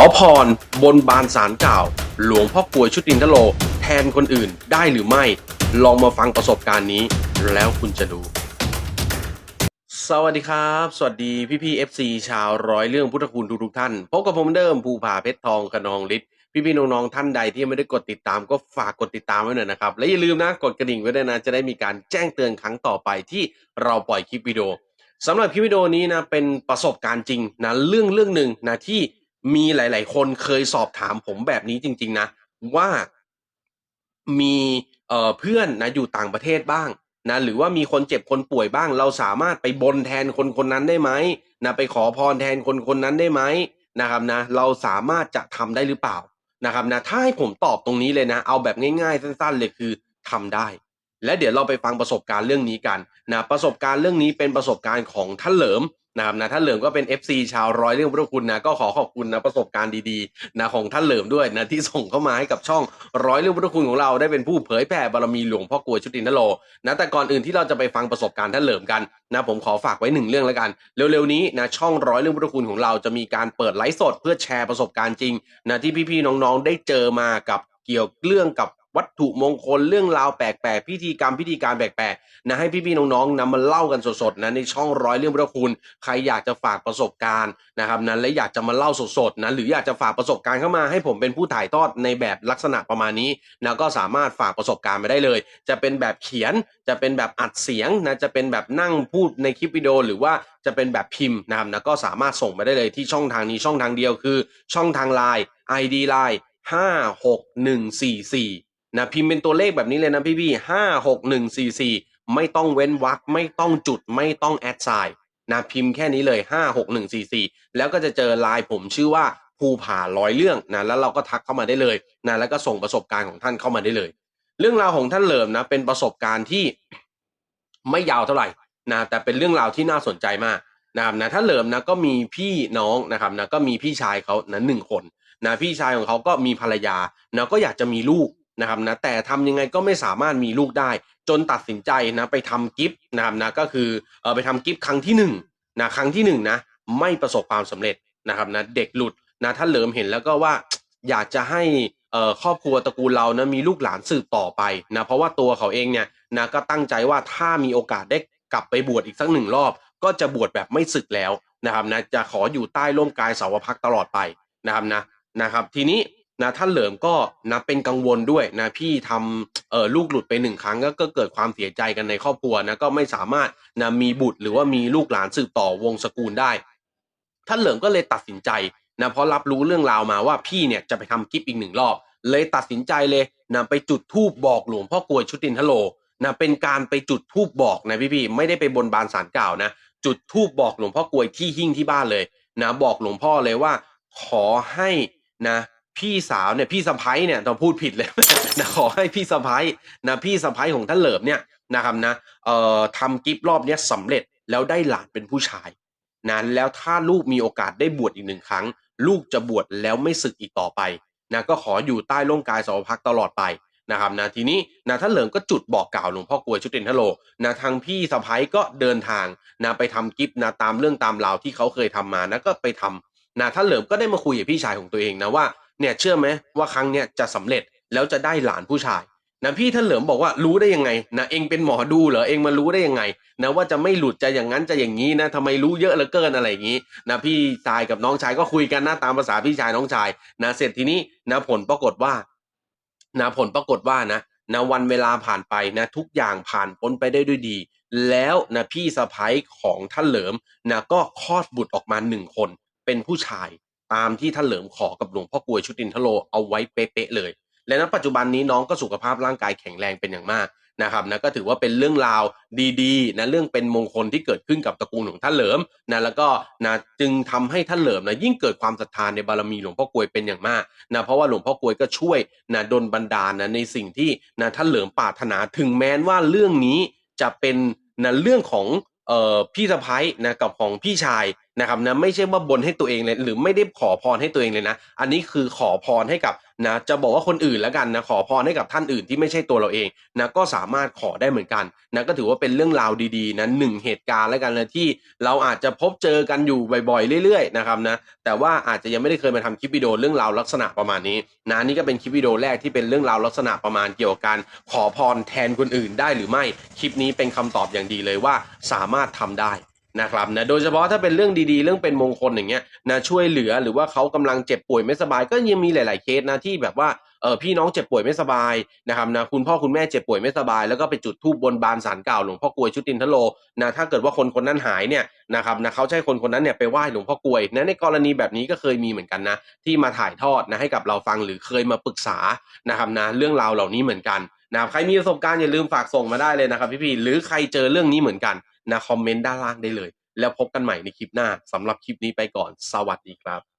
อพร บนบานสารกล่าว หลวงพ่อกลวยชุตินทโล แทนคนอื่นได้หรือไม่ ลองมาฟังประสบการณ์นี้ แล้วคุณจะดูสวัสดีครับ สวัสดีพี่พี่ๆ FC ชาวร้อยเรื่องพุทธคุณทุกๆท่านพบกับผมเดิมภูผาเพชรทองกนองฤทธิ์พี่พี่น้องๆท่านใดที่ยังไม่ได้กดติดตามก็ฝากกดติดตามไว้หน่อยนะครับ และอย่าลืมนะกดกระดิ่งไว้ด้วยนะ จะได้มีการแจ้งเตือนครั้งต่อไปที่เราปล่อยคลิปวิดีโอสำหรับคลิปวิดีโอนี้นะเป็นประสบการณ์จริงนะเรื่องเรื่องหนึ่งนะที่ มีหลาย ๆ คนเคยสอบถามผมแบบนี้จริง ๆ นะ ว่ามีเเพื่อนนะอยู่ต่างประเทศบ้างนะหรือว่ามีคนเจ็บคนป่วยบ้าง เราสามารถไปบนแทนคนคนนั้นได้ไหมนะไปขอพรแทนคนคนนั้นได้ไหมนะครับนะเราสามารถจะทำได้หรือเปล่านะครับนะถ้าให้ผมตอบตรงนี้เลยนะ เอาแบบง่ายๆ สั้นๆเลยคือทำได้ และเดี๋ยวเราไปฟังประสบการณ์เรื่องนี้กันนะประสบการณ์เรื่องนี้เป็นประสบการณ์ของท่านเหลิม นะครับนะท่านเหลิมก็เป็น FC ชาวร้อยเรื่องพระคุณนะก็ขอขอบคุณนะประสบการณ์ดีๆนะของท่านเหลิมด้วยนะที่ส่งเข้ามาให้กับช่องร้อยเรื่องพระคุณของเราได้เป็นผู้เผยแผ่บารมีหลวงพ่อกลวชุตินทโลนะแต่ก่อนอื่นที่เราจะไปฟังประสบการณ์ท่านเหลิมกันนะผมขอฝากไว้หนึ่งเรื่องแล้วกัน เร็วๆนี้นะช่องร้อยเรื่องพระคุณของเราจะมีการเปิดไลฟ์สดเพื่อแชร์ประสบการณ์จริงนะที่พี่ๆน้องๆได้เจอมากับเกี่ยวเรื่องกับ วัตถุมงคลเรื่องราวแปลกๆ พิธีกรรมพิธีการแปลกๆนะให้พี่ๆน้องๆนำมาเล่ากันสดๆนะในช่องร้อยเรื่องพระคุณ ใครอยากจะฝากประสบการณ์นะครับนะและอยากจะมาเล่าสดๆนะหรืออยากจะฝากประสบการณ์เข้ามาให้ผมเป็นผู้ถ่ายทอดในแบบลักษณะประมาณนี้นะก็สามารถฝากประสบการณ์มาได้เลย จะเป็นแบบเขียนจะเป็นแบบอัดเสียงนะจะเป็นแบบนั่งพูดในคลิปวิดีโอหรือว่าจะเป็นแบบพิมพ์นะครับนะก็สามารถส่งมาได้เลยที่ช่องทางนี้ช่องทางเดียวคือ ช่องทางไลน์ ID ไล น์ห้าหกหนึ่งสี่สี่นะพิมพ์เป็นตัวเลขแบบนี้เลยนะพี่พี่ห้าหกหนึ่งสี่สี่ไม่ต้องเว้นวรรคไม่ต้องจุดไม่ต้องแอดไซน์นะพิมพ์แค่นี้เลย5 6 1 4 4แล้วก็จะเจอไลน์ผมชื่อว่าภูผาร้อยเรื่องนะแล้วเราก็ทักเข้ามาได้เลยนะแล้วก็ส่งประสบการณ์ของท่านเข้ามาได้เลย เรื่องราวของท่านเหลิมนะเป็นประสบการณ์ที่ไม่ยาวเท่าไหร่นะแต่เป็นเรื่องราวที่น่าสนใจมากนะครับนะท่านเหลิมนะก็มีพี่น้องนะครับนะก็มีพี่ชายเขานะหนึ่งคนนะพี่ชายของเขาก็มีภรรยานะก็อยากจะมีลูก นะครับนะแต่ทำยังไงก็ไม่สามารถมีลูกได้ จนตัดสินใจนะไปทำกิฟต์นะครับนะก็คือเออไปทำกิฟต์ครั้งที่หนึ่งนะครั้งที่หนึ่งนะไม่ประสบความสำเร็จนะครับนะเด็กหลุดนะท่านเหลิมเห็นแล้วก็ว่าอยากจะให้เอ่อครอบครัวตระกูลเรานะมีลูกหลานสืบต่อไปนะเพราะว่าตัวเขาเองเนี่ยนะก็ตั้งใจว่าถ้ามีโอกาสได้กลับไปบวชอีกสักหนึ่งรอบ ก็จะบวชแบบไม่ศึกแล้วนะครับนะจะขออยู่ใต้ร่มกายเสาวพักตลอดไปนะครับนะนะครับ ทีนี้ นะท่านเหลิมก็นะเป็นกังวลด้วยนะพี่ทำเออลูกหลุดไปหนึ่งครั้งก็เกิดความเสียใจกันในครอบครัวนะก็ไม่สามารถนะมีบุตรหรือว่ามีลูกหลานสืบต่อวงศ์สกุลได้ ท่านเหลิมก็เลยตัดสินใจนะเพราะรับรู้เรื่องราวมาว่าพี่เนี่ยจะไปทำกิฟต์อีกหนึ่งรอบ เลยตัดสินใจเลยนะไปจุดธูปบอกหลวงพ่อกลวยชุตินทโลนะเป็นการไปจุดธูปบอกนะพี่พี่ๆไม่ได้ไปบนบานสารกล่าวนะจุดธูปบอกหลวงพ่อกลวยที่หิ้งที่บ้านเลยนะบอกหลวงพ่อเลยว่า ขอให้นะ พี่สาวเนี่ยพี่สะพ้ยเนี่ยต้องพูดผิดเลยนะขอให้พี่สะพ้ยนะพี่สะพ้ยของท่านเหลิมเนี่ยนะครับนะเอ่อทำกิฟต์รอบเนี้ยสำเร็จแล้วได้หลานเป็นผู้ชายนะแล้วถ้าลูกมีโอกาสได้บวชอีกหนึ่งครั้ง ลูกจะบวชแล้วไม่สึกอีกต่อไปนะก็ขออยู่ใต้ร่มกายสาวพักตลอดไปนะครับนะทีนี้นะท่านเหลิมก็จุดบอกกล่าวหลวงพ่อกลวยชุตินทโลนะทางพี่สะพ้ยก็เดินทางนะไปทำกิฟต์นะตามเรื่องตามราวที่เขาเคยทำมานะก็ไปทำนะท่านเหลิมก็ได้มาคุยกับพี่ชายของตัวเองนะว่า เนี่ยเชื่อไหมว่าครั้งเนี้ยจะสำเร็จแล้วจะได้หลานผู้ชายนะพี่ท่านเหลิมบอกว่ารู้ได้ยังไงนะเองเป็นหมอดูเหรอเองมารู้ได้ยังไงนะว่าจะไม่หลุดจะอย่างนั้นจะอย่างนี้นะทำไมรู้เยอะเหลือเกินอะไรอย่างนี้นะพี่ชายกับน้องชายก็คุยกันนะตามภาษาพี่ชายน้องชายนะเสร็จทีนี้นะผลปรากฏว่านะผลปรากฏว่านะนะวันเวลาผ่านไปนะทุกอย่างผ่านพ้นไปได้ด้วยดี แล้วนะพี่สะพ้ายของท่านเหลิมนะก็คลอดบุตรออกมาหนึ่งคนเป็นผู้ชาย ตามที่ท่านเหลิมขอกับหลวงพ่อกวยชุตินทโลเอาไว้เป๊ะๆเลย และณปัจจุบันนี้น้องก็สุขภาพร่างกายแข็งแรงเป็นอย่างมากนะครับนะก็ถือว่าเป็นเรื่องราวดีๆนะเรื่องเป็นมงคลที่เกิดขึ้นกับตระกูลของท่านเหลิมนะแล้วก็นะจึงทำให้ท่านเหลิมนะยิ่งเกิดความศรัทธานในบารมีหลวงพ่อกวยเป็นอย่างมากนะเพราะว่าหลวงพ่อกวยก็ช่วยนะดลบันดาลนะในสิ่งที่นะท่านเหลิมปรารถนาถึงแม้นว่าเรื่องนี้จะเป็นนะเรื่องของเอ่อพี่สะพ้ยนะกับของพี่ชาย นะครับนะไม่ใช่ว่าบนให้ตัวเองเลย หรือไม่ได้ขอพรให้ตัวเองเลยนะ อันนี้คือขอพรให้กับนะจะบอกว่าคนอื่นแล้วกันนะขอพรให้กับท่านอื่นที่ไม่ใช่ตัวเราเองนะก็สามารถขอได้เหมือนกันนะก็ถือว่าเป็นเรื่องราวดีๆนะหนึ่งเหตุการณ์แล้วกันนะที่เราอาจจะพบเจอกันอยู่บ่อยๆ เรื่อยๆนะครับนะแต่ว่าอาจจะยังไม่ได้เคยมาทำคลิปวิดีโอเรื่องราวลักษณะประมาณนี้นะนี่ก็เป็นคลิปวิดีโอแรกที่เป็นเรื่องราวลักษณะประมาณเกี่ยวกับการขอพรแทนคนอื่นได้หรือไม่คลิปนี้เป็นคำตอบอย่างดีเลยว่าสามารถทำได้ นะครับนะโดยเฉพาะถ้าเป็นเรื่องดีๆ เรื่องเป็นมงคลอย่างเงี้ยนะช่วยเหลือหรือว่าเขากำลังเจ็บป่วยไม่สบาย ก็ยังมีหลาย ๆเคสนะที่แบบว่าเออพี่น้องเจ็บป่วยไม่สบายนะครับนะคุณพ่อคุณแม่เจ็บป่วยไม่สบาย แล้วก็ไปจุดธูปบนบานสารเก่าหลวงพ่อกลวยชุตินทโลนะถ้าเกิดว่าคนคนนั้นหายเนี่ยนะครับนะเขาใช้คนคนนั้นเนี่ยไปไหว้หลวงพ่อกลวยนะในกรณีแบบนี้ก็เคยมีเหมือนกันนะที่มาถ่ายทอดนะให้กับเราฟังหรือเคยมาปรึกษานะครับนะเรื่องราวเหล่านี้เหมือนกันนะใครมีประสบการณ์อย่าลืมฝากส่งมาได้เลยนะครับพี่ๆหรือใครเจอเรื่องนี้เหมือนกัน นะคอมเมนต์ด้านล่างได้เลย แล้วพบกันใหม่ในคลิปหน้าสำหรับคลิปนี้ไปก่อน สวัสดีครับ